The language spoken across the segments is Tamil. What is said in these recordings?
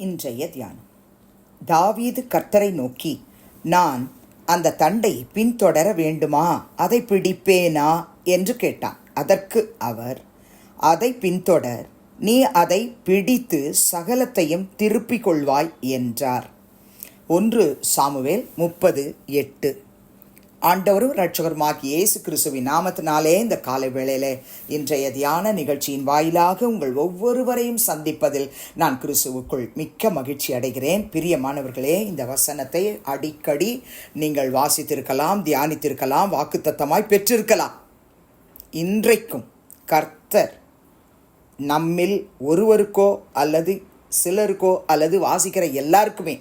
இன்றைய தியானம். தாவீது கர்த்தரை நோக்கி நான் அந்த தண்டை பின்தொடர வேண்டுமா? அதை பிடிப்பேனா? என்று கேட்டான். அதற்கு அவர் அதை பின்தொடர். நீ அதை பிடித்து சகலத்தையும் திருப்பிக் கொள்வாய் என்றார். ஒன்று சாமுவேல் முப்பது எட்டு. ஆண்டவரும் இரட்சகருமாகிய இயேசு கிறிஸ்துவின் நாமத்தினாலே இந்த காலை வேளையில இன்றைய தியான நிகழ்ச்சியின் வாயிலாக உங்கள் ஒவ்வொருவரையும் சந்திப்பதில் நான் கிறிஸ்துவுக்குள் மிக்க மகிழ்ச்சி அடைகிறேன். பிரியமானவர்களே இந்த வசனத்தை அடிக்கடி நீங்கள் வாசித்திருக்கலாம் தியானித்திருக்கலாம் வாக்குத்தத்தமாய் பெற்றிருக்கலாம். இன்றைக்கும் கர்த்தர் நம்மில் ஒருவருக்கோ அல்லது சிலருக்கோ அல்லது வாசிக்கிற எல்லாருக்குமே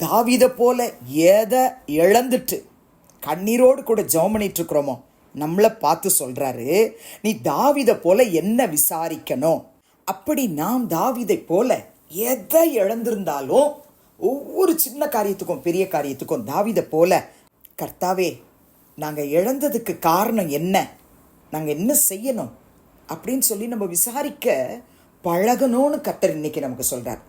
தாவித போல எதை இழந்துட்டு கண்ணீரோடு கூட ஜெபம் பண்ணிட்டு இருக்கிறோமோ நம்மளை பார்த்து சொல்கிறாரு நீ தாவிதை போல என்ன விசாரிக்கணும்? அப்படி நாம் தாவிதை போல எதை இழந்திருந்தாலும் ஒவ்வொரு சின்ன காரியத்துக்கும் பெரிய காரியத்துக்கும் தாவிதை போல கர்த்தாவே நாங்கள் இழந்ததுக்கு காரணம் என்ன? நாங்கள் என்ன செய்யணும்? அப்படின்னு சொல்லி நம்ம விசாரிக்க பழகணும்னு கர்த்தர் இன்னைக்கு நமக்கு சொல்கிறார்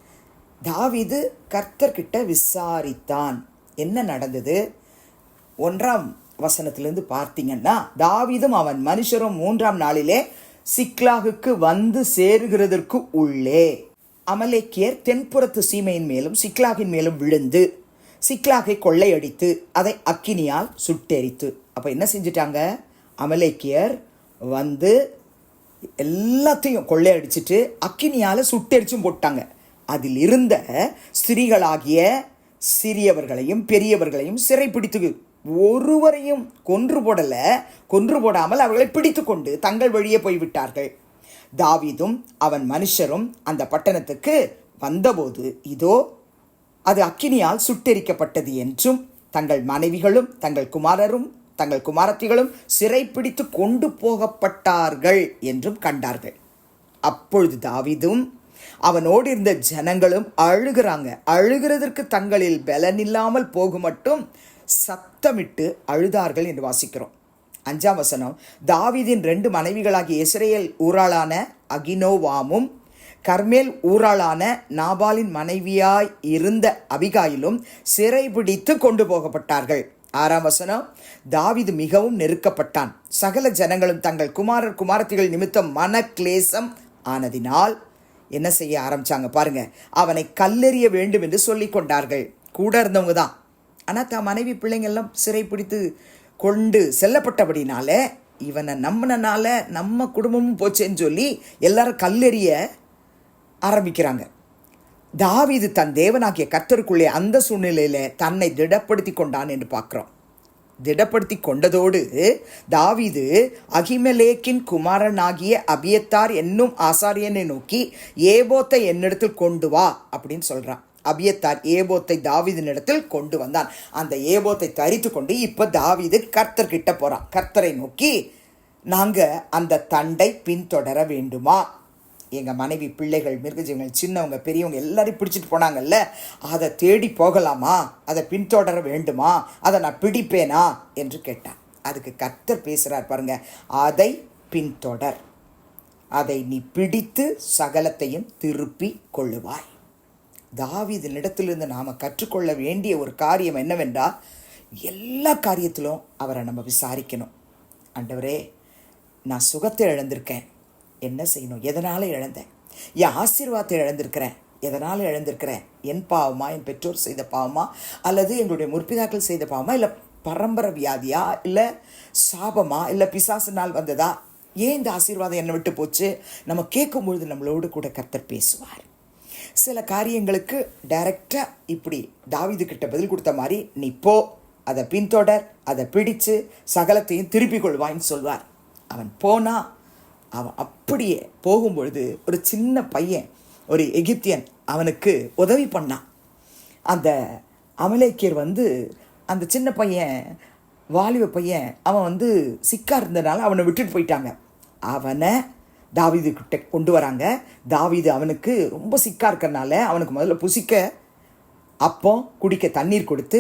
தாவிது கர்த்தர்கிட்ட விசாரித்தான். என்ன நடந்தது? ஒன்றாம் வசனத்திலிருந்து பார்த்தீங்கன்னா தாவீதும் அவன் மனுஷரும் மூன்றாம் நாளிலே சிக்லாகுக்கு வந்து சேருகிறதற்கு உள்ளே. அமலேக்கியர் தென்புறத்து சீமையின் மேலும் சிக்லாகின் மேலும் விழுந்து சிக்லாகை கொள்ளையடித்து அதை அக்கினியால் சுட்டெரித்து. அப்போ என்ன செஞ்சிட்டாங்க? அமலேக்கியர் வந்து எல்லாத்தையும் கொள்ளையடிச்சிட்டு அக்கினியால் சுட்டெரிச்சும் போட்டாங்க. அதில் இருந்த ஸ்திரீகளாகிய சிறியவர்களையும் பெரியவர்களையும் சிறைப்பிடித்து ஒருவரையும் கொன்று போடலை கொன்று போடாமல் அவர்களை பிடித்து கொண்டு தங்கள் வழியே போய்விட்டார்கள். தாவிதும் அவன் மனுஷரும் அந்த பட்டணத்துக்கு வந்தபோது இதோ அது அக்கினியால் சுட்டெரிக்கப்பட்டது என்றும் தங்கள் மனைவிகளும் தங்கள் குமாரரும் தங்கள் குமாரத்திகளும் சிறைப்பிடித்து கொண்டு போகப்பட்டார்கள் என்றும் கண்டார்கள். அப்பொழுது தாவிதும் அவனோடு இருந்த ஜனங்களும் அழுகிறாங்க. அழுகிறதற்கு தங்களில் பலனில்லாமல் போகும் மட்டும் சத்தமிட்டு அழுதார்கள் என்று வாசிக்கிறோம். அஞ்சாம் வசனம் தாவிதின் ரெண்டு மனைவிகளாகிய இஸ்ரேல் ஊராளான அகினோவாமும் கர்மேல் ஊராளான நாபாலின் மனைவியாய் இருந்த அபிகாயிலும் சிறைபிடித்து கொண்டு போகப்பட்டார்கள். ஆறாம் வசனம் தாவிது மிகவும் நெருக்கப்பட்டான். சகல ஜனங்களும் தங்கள் குமாரர் குமாரத்திகள் நிமித்தம் மனக்லேசம் ஆனதினால் என்ன செய்ய ஆரம்பிச்சாங்க பாருங்க. அவனை கல்லெறிய வேண்டும் என்று சொல்லி கொண்டார்கள். கூட இருந்தவங்க தான். ஆனால் தான் மனைவி பிள்ளைங்கள்லாம் சிறைப்பிடித்து கொண்டு செல்லப்பட்டபடினால இவனை நம்பினனால நம்ம குடும்பமும் போச்சேன்னு சொல்லி எல்லாரும் கல்லெறிய ஆரம்பிக்கிறாங்க. தாவீது தன் தேவனாகிய கத்தருக்குள்ளே அந்த சூழ்நிலையில் தன்னை திடப்படுத்தி கொண்டான் என்று பார்க்குறோம். திடப்படுத்தி கொண்டதோடு தாவிது அகிமலேக்கின் குமாரனாகிய அபியத்தார் என்னும் ஆசாரியனை நோக்கி ஏபோத்தை என்னிடத்தில் கொண்டு வா அப்படின்னு சொல்கிறான் அபியத்தார் ஏபோத்தை தாவீதினிடத்தில் கொண்டு வந்தான். அந்த ஏபோத்தை தரித்து கொண்டு இப்போ தாவீது கர்த்தர்கிட்ட போகிறான் கர்த்தரை நோக்கி நாங்கள் அந்த தண்டை பின்தொடர வேண்டுமா? எங்கள் மனைவி பிள்ளைகள் மிருகஜீவங்கள் சின்னவங்க பெரியவங்க எல்லாரையும் பிடிச்சிட்டு போனாங்கல்ல அதை தேடி போகலாமா? அதை பின்தொடர வேண்டுமா? அதை நான் பிடிப்பேனா? என்று கேட்டான். அதுக்கு கர்த்தர் பேசுகிறார் பாருங்க அதை பின்தொடர். அதை நீ பிடித்து சகலத்தையும் திருப்பி கொள்ளுவாய். தாவிதனிடத்திலிருந்து நாம் கற்றுக்கொள்ள வேண்டிய ஒரு காரியம் என்னவென்றால் எல்லா காரியத்திலும் அவரை நம்ம விசாரிக்கணும். ஆண்டவரே நான் சுகத்தை இழந்திருக்கேன். என்ன செய்யணும்? எதனால் இழந்தேன்? என் ஆசீர்வாதத்தை இழந்திருக்கிறேன். எதனால் இழந்திருக்கிறேன்? என் பாவமா? என் பெற்றோர் செய்த பாவமா? அல்லது எங்களுடைய முற்பிதாக்கள் செய்த பாவமா? இல்லை பரம்பரை வியாதியா? இல்லை சாபமா? இல்லை பிசாசினால் வந்ததா? ஏன் இந்த ஆசீர்வாதம் என்னை விட்டு போச்சு? நம்ம கேட்கும் பொழுது நம்மளோடு கூட கர்த்தர் பேசுவார். சில காரியங்களுக்கு டைரக்டாக இப்படி தாவிது கிட்ட பதில் கொடுத்த மாதிரி நீ போ அதை பின்தொடர் அதை பிடித்து சகலத்தையும் திருப்பிக் கொள்வான்னு சொல்வார். அவன் போனா அவன் அப்படியே போகும்பொழுது ஒரு சின்ன பையன் ஒரு எகிப்தியன் அவனுக்கு உதவி பண்ணான் அந்த அமலேக்கியர் வந்து அந்த சின்ன பையன் வாலிப பையன் அவன் வந்து சிக்கா இருந்தனால அவனை விட்டுட்டு போயிட்டாங்க. அவனை தாவீது கிட்ட கொண்டு வராங்க. தாவீது அவனுக்கு ரொம்ப சிக்காக இருக்கிறனால அவனுக்கு முதல்ல புசிக்க அப்போ குடிக்க தண்ணீர் கொடுத்து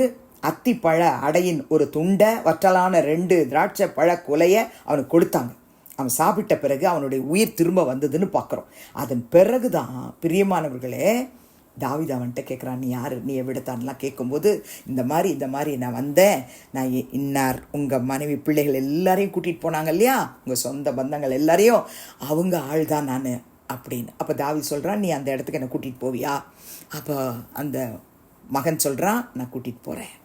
அத்திப்பழ அடையின் ஒரு துண்டை வற்றலான ரெண்டு திராட்சை பழ குலைய அவனுக்கு கொடுத்தாங்க. அவன் சாப்பிட்ட பிறகு அவனுடைய உயிர் திரும்ப வந்ததுன்னு பார்க்குறோம் அதன் பிறகு தான் பிரியமானவர்களே தாவித அவன்கிட்ட கேட்குறான் நீ யார்? நீ எவ்விடத்தான்லாம் கேட்கும்போது இந்த மாதிரி இந்த மாதிரி நான் வந்தேன். நான் இ- இன்னார் உங்கள் மனைவி பிள்ளைகள் எல்லாரையும் கூட்டிகிட்டு போனாங்க இல்லையா? உங்கள் சொந்த பந்தங்கள் எல்லாரையும். அவங்க ஆள் தான் நான். அப்படின்னு. அப்போ தாவி சொல்கிறான் நீ அந்த இடத்துக்கு என்னை கூட்டிகிட்டு போவியா? அப்போ அந்த மகன் சொல்கிறான் நான் கூட்டிகிட்டு போகிறேன்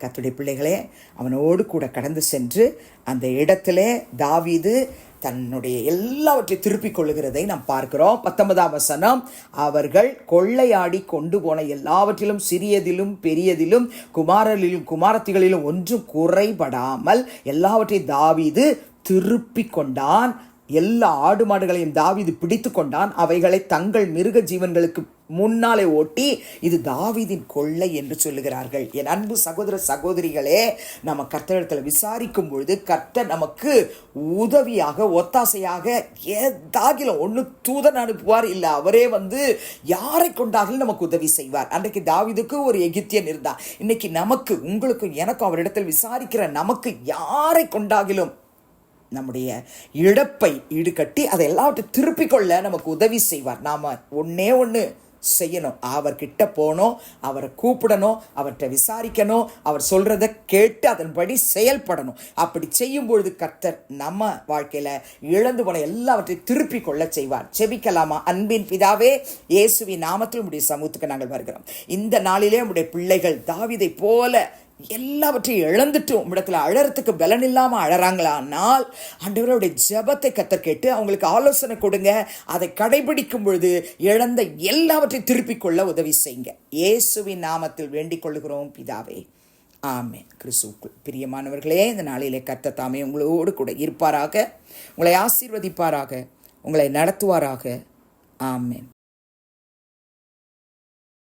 கத்துடைய பிள்ளைகளே அவனோடு கூட கடந்து சென்று அந்த இடத்துல தாவிது தன்னுடைய எல்லாவற்றை திருப்பிக் கொள்ளுகிறதை நாம் பார்க்கிறோம். பத்தொன்பதாம் வசனம் அவர்கள் கொள்ளையாடி கொண்டு போன எல்லாவற்றிலும் சிறியதிலும் பெரியதிலும் குமாரலிலும் குமாரத்திகளிலும் ஒன்றும் குறைபடாமல் எல்லாவற்றையும் தாவிது திருப்பிக் கொண்டான். எல்லா ஆடு மாடுகளையும் தாவீது பிடித்து கொண்டான். அவைகளை தங்கள் மிருக ஜீவன்களுக்கு முன்னாலே ஓட்டி இது தாவிதின் கொள்ளை என்று சொல்லுகிறார்கள். என் அன்பு சகோதர சகோதரிகளே நம்ம கர்த்தரிடத்தில் விசாரிக்கும் பொழுது கர்த்தர் நமக்கு உதவியாக ஒத்தாசையாக ஏதாகிலும் ஒன்று தூதன் அனுப்புவார். இல்லை அவரே வந்து யாரை கொண்டாகிலும் நமக்கு உதவி செய்வார். அன்றைக்கு தாவீதுக்கு ஒரு எகிப்தியன் இருந்தார் இன்னைக்கு நமக்கு உங்களுக்கும் எனக்கும் அவரிடத்தில் விசாரிக்கிற நமக்கு யாரை கொண்டாகிலும் நம்முடைய இழப்பை ஈடுகட்டி அதை எல்லாவற்றையும் திருப்பிக் கொள்ள நமக்கு உதவி செய்வார். நாம் ஒன்றே ஒன்று செய்யணும். அவர்கிட்ட போகணும் அவரை கூப்பிடணும் அவர்கிட்ட விசாரிக்கணும் அவர் சொல்கிறத கேட்டு அதன்படி செயல்படணும். அப்படி செய்யும் பொழுது கர்த்தர் நம்ம வாழ்க்கையில் இழந்து போன எல்லாவற்றையும் திருப்பிக் கொள்ள செய்வார். செபிக்கலாமா அன்பின் பிதாவே இயேசுவின் நாமத்தில் உடைய சமூகத்துக்கு நாங்கள் வருகிறோம். இந்த நாளிலே உடைய பிள்ளைகள் தாவிதை போல எல்லாவற்றையும் இழந்துட்டு உம்மிடத்தில் அழறதுக்கு பலன் இல்லாமல் அழறாங்களானால் ஆண்டவருடைய ஜெபத்தை கத்தர் கேட்டு அவங்களுக்கு ஆலோசனை கொடுங்க. அதை கடைபிடிக்கும் பொழுது இழந்த எல்லாவற்றையும் திருப்பிக் கொள்ள உதவி செய்யுங்க. இயேசுவின் நாமத்தில் வேண்டிக் கொள்ளுகிறோம் பிதாவே. ஆமே கிறிஸ்துவுக்குள் பிரியமானவர்களே இந்த நாளிலே கத்த தாமே உங்களோடு கூட இருப்பாராக. உங்களை ஆசீர்வதிப்பாராக. உங்களை நடத்துவாராக. ஆமேன்.